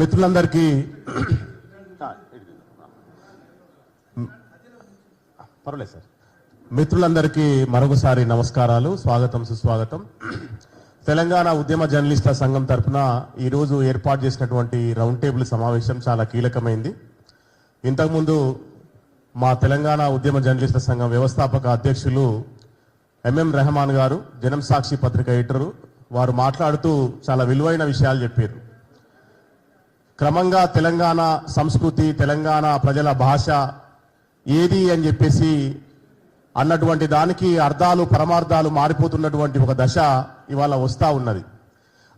మిత్రులందరికీ పర్వాలేదు సార్. మిత్రులందరికీ మరొకసారి నమస్కారాలు స్వాగతం సుస్వాగతం. తెలంగాణ ఉద్యమ జర్నలిస్టుల సంఘం తరపున ఈరోజు ఏర్పాటు చేసినటువంటి రౌండ్ టేబుల్ సమావేశం చాలా కీలకమైంది. ఇంతకుముందు మా తెలంగాణ ఉద్యమ జర్నలిస్టుల సంఘం వ్యవస్థాపక అధ్యక్షులు ఎంఎం రెహమాన్ గారు జనం సాక్షి పత్రిక ఎడిటరు వారు మాట్లాడుతూ చాలా విలువైన విషయాలు చెప్పారు. క్రమంగా తెలంగాణ సంస్కృతి తెలంగాణ ప్రజల భాష ఏది అని చెప్పేసి అన్నటువంటి దానికి అర్థాలు పరమార్థాలు మారిపోతున్నటువంటి ఒక దశ ఇవాళ వస్తూ ఉన్నది.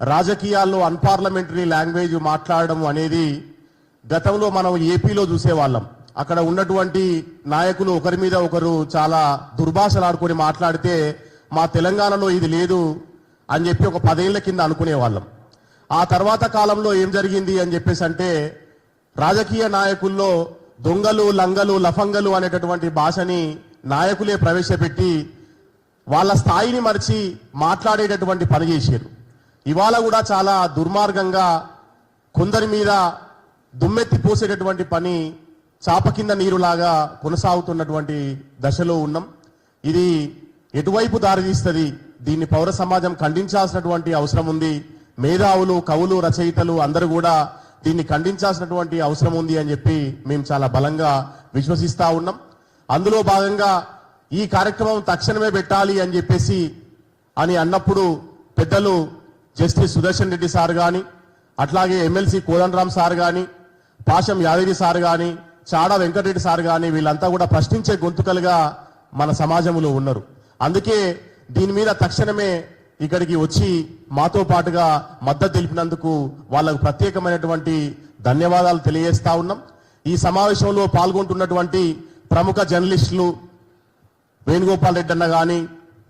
రాజకీయాల్లో అన్పార్లమెంటరీ లాంగ్వేజ్ మాట్లాడడం అనేది గతంలో మనం ఏపీలో చూసేవాళ్ళం. అక్కడ ఉన్నటువంటి నాయకులు ఒకరి మీద ఒకరు చాలా దుర్భాషలాడుకొని మాట్లాడితే మా తెలంగాణలో ఇది లేదు అని చెప్పి ఒక పదేళ్ళ కింద అనుకునేవాళ్ళం. ఆ తర్వాత కాలంలో ఏం జరిగింది అని చెప్పేసి అంటే రాజకీయ నాయకుల్లో దొంగలు లంగలు లఫంగలు అనేటటువంటి భాషని నాయకులే ప్రవేశపెట్టి వాళ్ళ స్థాయిని మరిచి మాట్లాడేటటువంటి పని చేశారు. ఇవాళ కూడా చాలా దుర్మార్గంగా కొందరి మీద దుమ్మెత్తి పోసేటటువంటి పని చాప కింద నీరులాగా కొనసాగుతున్నటువంటి దశలో ఉన్నాం. ఇది ఎటువైపు దారితీస్తుంది? దీన్ని పౌర సమాజం ఖండించాల్సినటువంటి అవసరం ఉంది. మేధావులు కవులు రచయితలు అందరూ కూడా దీన్ని ఖండించాల్సినటువంటి అవసరం ఉంది అని చెప్పి మేము చాలా బలంగా విశ్వసిస్తా ఉన్నాం. అందులో భాగంగా ఈ కార్యక్రమం తక్షణమే పెట్టాలి అని చెప్పేసి అని అన్నప్పుడు పెద్దలు జస్టిస్ సుదర్శన్ రెడ్డి సార్ గాని అట్లాగే ఎమ్మెల్సీ కోదండరామ్ సార్ గాని పాశం యాదగిరి సార్ గాని చాడా వెంకటరెడ్డి సార్ గాని వీళ్ళంతా కూడా ప్రశ్నించే గొంతుకలుగా మన సమాజంలో ఉన్నారు. అందుకే దీని మీద తక్షణమే ఇక్కడికి వచ్చి మాతో పాటుగా మద్దతు తెలిపినందుకు వాళ్ళకు ప్రత్యేకమైనటువంటి ధన్యవాదాలు తెలియజేస్తా ఉన్నాం. ఈ సమావేశంలో పాల్గొంటున్నటువంటి ప్రముఖ జర్నలిస్టులు వేణుగోపాల్ రెడ్డి అన్న కానీ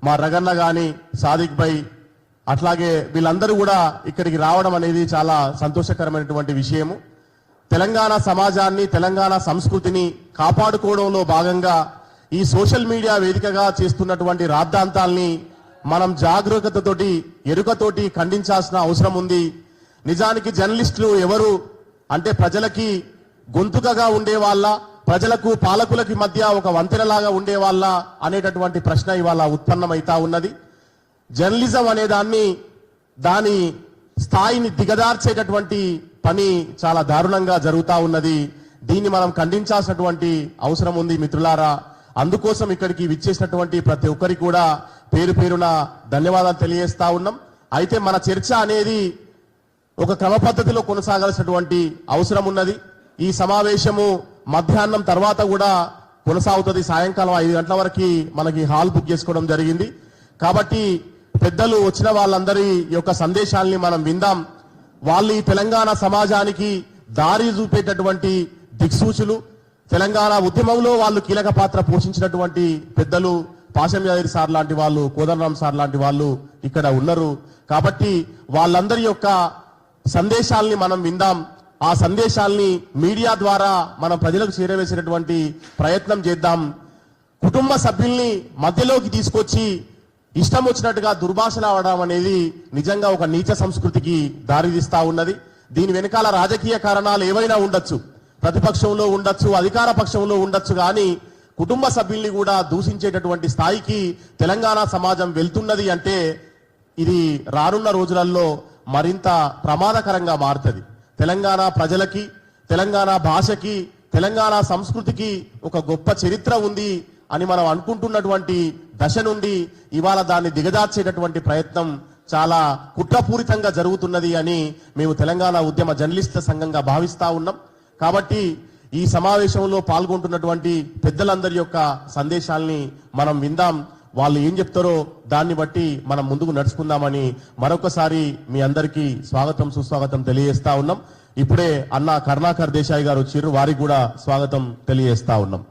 మా రగన్న కానీ సాదిక్ భై అట్లాగే వీళ్ళందరూ కూడా ఇక్కడికి రావడం అనేది చాలా సంతోషకరమైనటువంటి విషయము. తెలంగాణ సమాజాన్ని తెలంగాణ సంస్కృతిని కాపాడుకోవడంలో భాగంగా ఈ సోషల్ మీడియా వేదికగా చేస్తున్నటువంటి రాద్ధాంతాల్ని మనం జాగ్రత్తతోటి ఎరుకతోటి ఖండించాల్సిన అవసరం ఉంది. నిజానికి జర్నలిస్టులు ఎవరు? అంటే ప్రజలకి గొంతుకగా ఉండేవాళ్ళ ప్రజలకు పాలకులకి మధ్య ఒక వంతెనలాగా ఉండేవాళ్ళ అనేటటువంటి ప్రశ్న ఇవాళ ఉత్పన్నమైతా ఉన్నది. జర్నలిజం అనే దాన్ని దాని స్థాయిని దిగదార్చేటటువంటి పని చాలా దారుణంగా జరుగుతూ ఉన్నది. దీన్ని మనం ఖండించాల్సినటువంటి అవసరం ఉంది మిత్రులారా. అందుకోసం ఇక్కడికి విచ్చేసినటువంటి ప్రతి ఒక్కరికి కూడా పేరు పేరున ధన్యవాదాలు తెలియజేస్తా ఉన్నాం. అయితే మన చర్చ అనేది ఒక క్రమ పద్ధతిలో కొనసాగాల్సినటువంటి అవసరం ఉన్నది. ఈ సమావేశము మధ్యాహ్నం తర్వాత కూడా కొనసాగుతుంది. సాయంకాలం ఐదు గంటల వరకు మనకి హాల్ బుక్ చేసుకోవడం జరిగింది. కాబట్టి పెద్దలు వచ్చిన వాళ్ళందరి యొక్క సందేశాల్ని మనం విందాం. వాళ్ళు ఈ తెలంగాణ సమాజానికి దారి చూపేటటువంటి దిక్సూచులు తెలంగాణ ఉద్యమంలో వాళ్ళు కీలక పాత్ర పోషించినటువంటి పెద్దలు పాశంయాదిరి సార్ లాంటి వాళ్ళు కోదండరాం సార్ లాంటి వాళ్ళు ఇక్కడ ఉన్నారు. కాబట్టి వాళ్ళందరి యొక్క సందేశాల్ని మనం విందాం. ఆ సందేశాల్ని మీడియా ద్వారా మనం ప్రజలకు చేరవేసేటటువంటి ప్రయత్నం చేద్దాం. కుటుంబ సభ్యుల్ని మధ్యలోకి తీసుకొచ్చి ఇష్టం వచ్చినట్టుగా దుర్భాషలాడడం అనేది నిజంగా ఒక నీచ సంస్కృతికి దారితీస్తా ఉన్నది. దీని వెనకాల రాజకీయ కారణాలు ఏవైనా ఉండొచ్చు. ప్రతిపక్షంలో ఉండొచ్చు అధికార పక్షంలో ఉండొచ్చు కానీ కుటుంబ సభ్యుల్ని కూడా దూషించేటటువంటి స్థాయికి తెలంగాణ సమాజం వెళ్తున్నది అంటే ఇది రానున్న రోజులలో మరింత ప్రమాదకరంగా మారుతుంది. తెలంగాణ ప్రజలకి తెలంగాణ భాషకి తెలంగాణ సంస్కృతికి ఒక గొప్ప చరిత్ర ఉంది అని మనం అనుకుంటున్నటువంటి దశ నుండి ఇవాళ దాన్ని దిగజార్చేటటువంటి ప్రయత్నం చాలా కుట్రపూరితంగా జరుగుతున్నది అని మేము తెలంగాణ ఉద్యమ జర్నలిస్టుల సంఘంగా భావిస్తా ఉన్నాం. కాబట్టి ఈ సమావేశంలో పాల్గొంటున్నటువంటి పెద్దలందరి యొక్క సందేశాల్ని మనం విందాం. వాళ్ళు ఏం చెప్తారో దాన్ని బట్టి మనం ముందుకు నడుచుకుందామని మరొకసారి మీ అందరికీ స్వాగతం సుస్వాగతం తెలియజేస్తా ఉన్నాం. ఇప్పుడే అన్న కరుణాకర్ దేశాయ్ గారు వచ్చారు. వారికి కూడా స్వాగతం తెలియజేస్తా ఉన్నాం.